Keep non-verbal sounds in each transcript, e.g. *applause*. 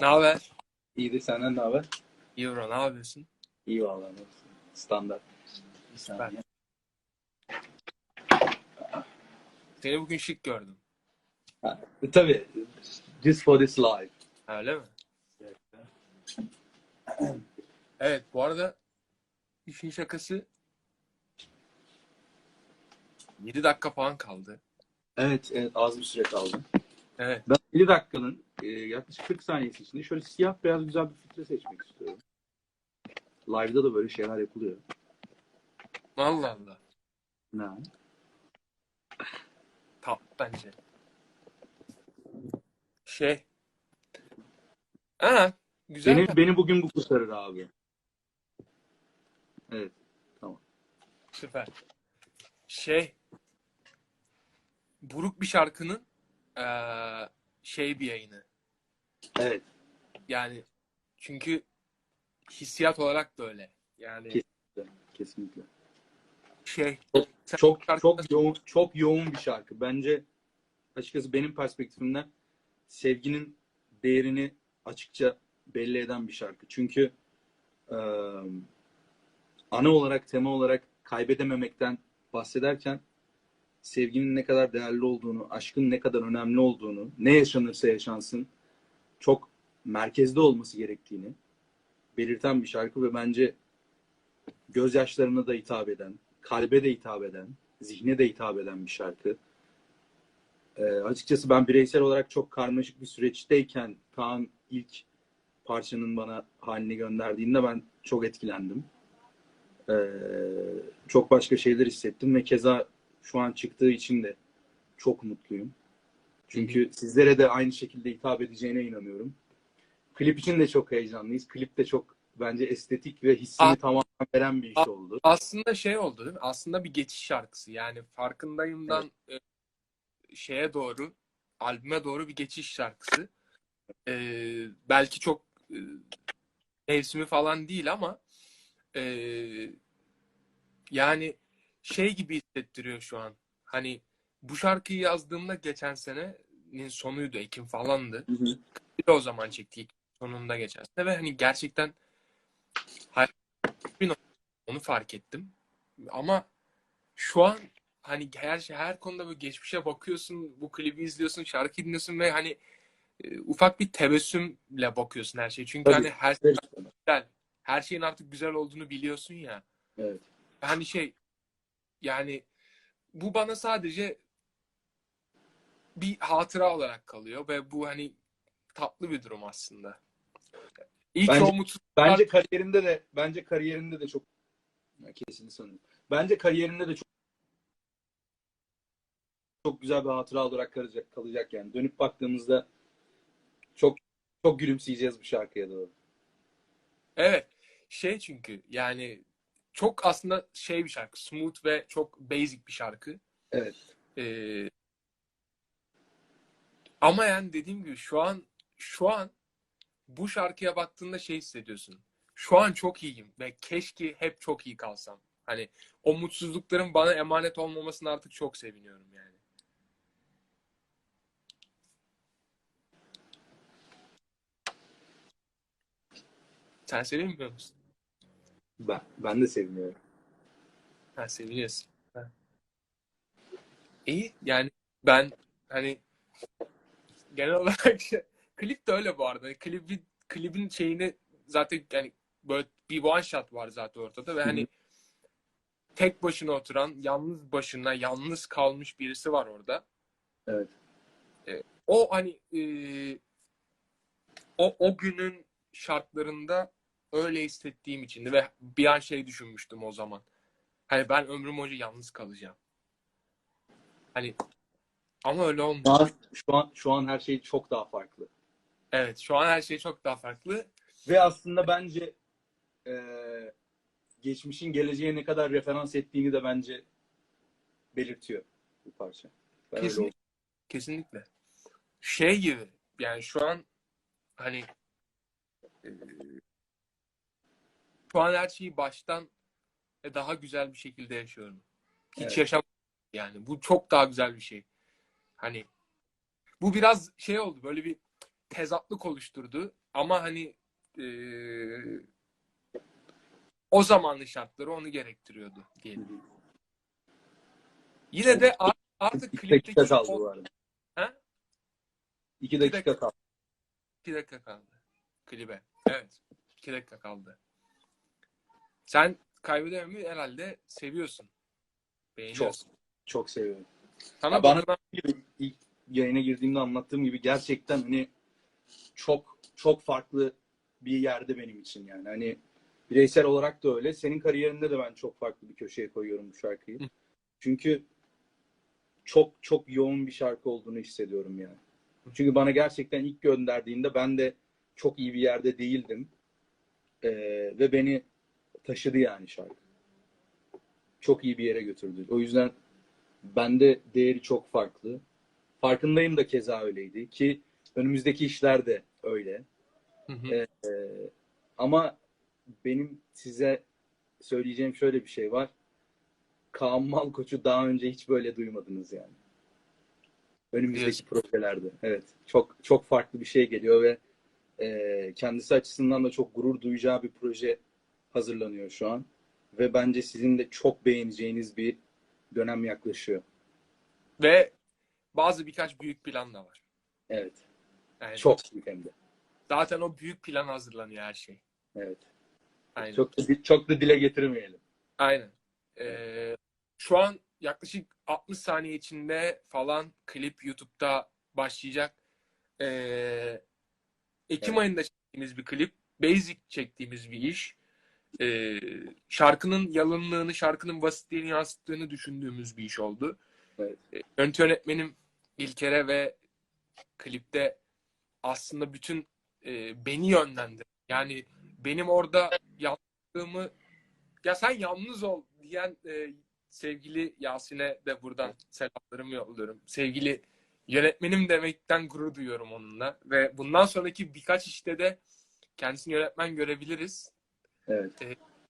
Ne haber? İyidir senden ne haber? İyi bro, ne yapıyorsun? İyi vallahi. Standart. Bir Süper. Seni bugün şık gördüm. E, tabii. Just for this live. Öyle mi? Evet, bu arada işin şakası 7 dakika falan kaldı. Evet, evet az bir süre kaldı. Evet. Ben 50 dakikanın e, yaklaşık 40 saniyesi içinde şöyle siyah beyaz güzel bir filtre seçmek istiyorum. Live'da da böyle şeyler yapılıyor. Allah Allah. Ne? Tam bence. Şey. Ha, güzel. Beni, beni bugün bu kurtarır abi. Evet. Süper. Şey. Buruk bir şarkının eee, şey bir yayını. Evet. Yani çünkü hissiyat olarak da öyle. Yani Kesinlikle. Kesinlikle. şey sen Çok şarkı- çok yoğun çok yoğun bir şarkı. Bence açıkçası benim perspektifimden sevginin değerini açıkça belli eden bir şarkı. Çünkü e, ana olarak tema olarak kaybedememekten bahsederken sevginin ne kadar değerli olduğunu, aşkın ne kadar önemli olduğunu, ne yaşanırsa yaşansın çok merkezde olması gerektiğini belirten bir şarkı ve bence gözyaşlarına da hitap eden, kalbe de hitap eden, zihne de hitap eden bir şarkı. Ee, açıkçası ben bireysel olarak çok karmaşık bir süreçteyken Kaan ilk parçanın bana halini gönderdiğinde ben çok etkilendim. Ee, çok başka şeyler hissettim ve keza şu an çıktığı için de çok mutluyum. Çünkü sizlere de aynı şekilde hitap edeceğine inanıyorum. Klip için de çok heyecanlıyız. Klip de çok bence estetik ve hissini tamamen veren bir iş oldu. aslında şey oldu değil mi? Aslında bir geçiş şarkısı. Yani farkındayımdan e, şeye doğru, albüme doğru bir geçiş şarkısı. E, belki çok e, mevsimi falan değil ama e, yani şey gibi hissettiriyor şu an. Hani bu şarkıyı yazdığımda geçen senenin sonuydu, Ekim falandı. Hı hı. Bir o zaman çektik sonunda geçen sene ve hani gerçekten onu fark ettim. Ama şu an hani her şey her konuda böyle geçmişe bakıyorsun, bu klibi izliyorsun, şarkı dinliyorsun ve hani e, ufak bir tebessümle bakıyorsun her şeye. Çünkü Tabii. hani her şey güzel. Her şeyin artık güzel olduğunu biliyorsun ya. Evet. Hani şey yani bu bana sadece bir hatıra olarak kalıyor ve bu hani tatlı bir durum aslında. Ki Bence- o Bence kariyerinde de bence kariyerinde de çok kesin sanıyorum. Bence kariyerinde de çok çok güzel bir hatıra olarak kalacak, kalacak yani. Dönüp baktığımızda çok çok gülümseyeceğiz bu şarkıya doğru. Evet. Şey çünkü yani çok aslında şey bir şarkı. Smooth ve çok basic bir şarkı. Evet. Ee, ama yani dediğim gibi şu an şu an bu şarkıya baktığında şey hissediyorsun. Şu an çok iyiyim ve keşke hep çok iyi kalsam. Hani o mutsuzlukların bana emanet olmamasına artık çok seviniyorum yani. Sen sevinmiyor musun? Ben, ben de seviniyorum. Ha, seviniyorsun. Ha. İyi yani ben hani genel olarak *laughs* klip de öyle bu arada. Klibin, klibin şeyini zaten yani böyle bir one shot var zaten ortada ve hani tek başına oturan, yalnız başına, yalnız kalmış birisi var orada. Evet. O hani e, o o günün şartlarında öyle hissettiğim içindi ve bir an şey düşünmüştüm o zaman. Hani ben ömrüm boyunca yalnız kalacağım. Hani ama öyle Şu olmuyor. an, şu an şu an her şey çok daha farklı. Evet, şu an her şey çok daha farklı. Ve aslında bence eee, geçmişin geleceğe ne kadar referans ettiğini de bence belirtiyor bu parça. Ben Kesinlikle. Kesinlikle. Şey gibi yani şu an hani e, şu an her şeyi baştan daha güzel bir şekilde yaşıyorum. Hiç Evet. yaşam yani bu çok daha güzel bir şey. Hani bu biraz şey oldu böyle bir tezatlık oluşturdu. ama hani e, o zamanın şartları onu gerektiriyordu diyelim. Yine de ar- artık İki klipteki dakika kaldı bu arada. Ha? İki dakika kaldı. İki dakika kaldı. Klibe. Evet. iki dakika kaldı. Sen kaybedememi herhalde seviyorsun. Çok. Beğeniyorsun. Çok seviyorum. Sana Ya bana gibi ilk yayına girdiğimde anlattığım gibi gerçekten hani çok çok farklı bir yerde benim için yani. Hani bireysel olarak da öyle. Senin kariyerinde de ben çok farklı bir köşeye koyuyorum bu şarkıyı. Hı. Çünkü çok çok yoğun bir şarkı olduğunu hissediyorum yani. Çünkü bana gerçekten ilk gönderdiğinde ben de çok iyi bir yerde değildim. Ee, ve beni taşıdı yani şarkı. Çok iyi bir yere götürdü. O yüzden bende değeri çok farklı. Farkındayım da keza öyleydi ki önümüzdeki işler de öyle. Hı hı. Ee, ama benim size söyleyeceğim şöyle bir şey var. Kaan Malkoç'u daha önce hiç böyle duymadınız yani. Önümüzdeki Diyorsun. projelerde. Evet. Çok çok farklı bir şey geliyor ve e, kendisi açısından da çok gurur duyacağı bir proje hazırlanıyor şu an. Ve bence sizin de çok beğeneceğiniz bir dönem yaklaşıyor. Ve bazı birkaç büyük plan da var. Evet. Yani Çok büyük hem de. Zaten o büyük plan hazırlanıyor her şey. Evet. Aynen. Çok da, çok da dile getirmeyelim. Aynen. Ee, şu an yaklaşık 60 saniye içinde falan klip YouTube'da başlayacak. Ee, Ekim Evet. ayında çektiğimiz bir klip. Basic çektiğimiz bir iş. Ee, şarkının yalınlığını, şarkının basitliğini yansıttığını düşündüğümüz bir iş oldu. Evet. Ee, Görüntü yönetmenim İlker'e ve klipte aslında bütün e, beni yönlendirdi. Yani benim orada yaptığımı ya sen yalnız ol diyen e, sevgili Yasin'e de buradan selamlarımı yolluyorum. Sevgili yönetmenim demekten gurur duyuyorum onunla. Ve bundan sonraki birkaç işte de kendisini yönetmen görebiliriz. Evet.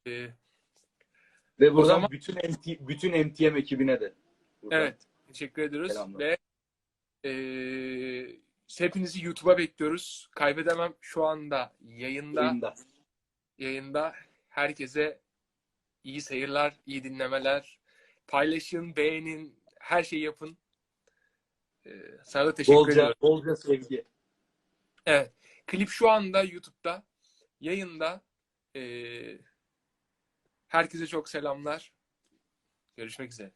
E, Ve buradan zaman- bütün MT, bütün MTM ekibine de. buradan evet. Teşekkür ediyoruz. Selamlar. Ve e, hepinizi YouTube'a bekliyoruz. Kaybedemem şu anda yayında. yayında. yayında herkese iyi seyirler, iyi dinlemeler. Paylaşın, beğenin, her şeyi yapın. Ee, sana da teşekkür Bolca, ediyorum. bolca sevgi. Evet. Klip şu anda YouTube'da, yayında. Ee, herkese çok selamlar. Görüşmek üzere.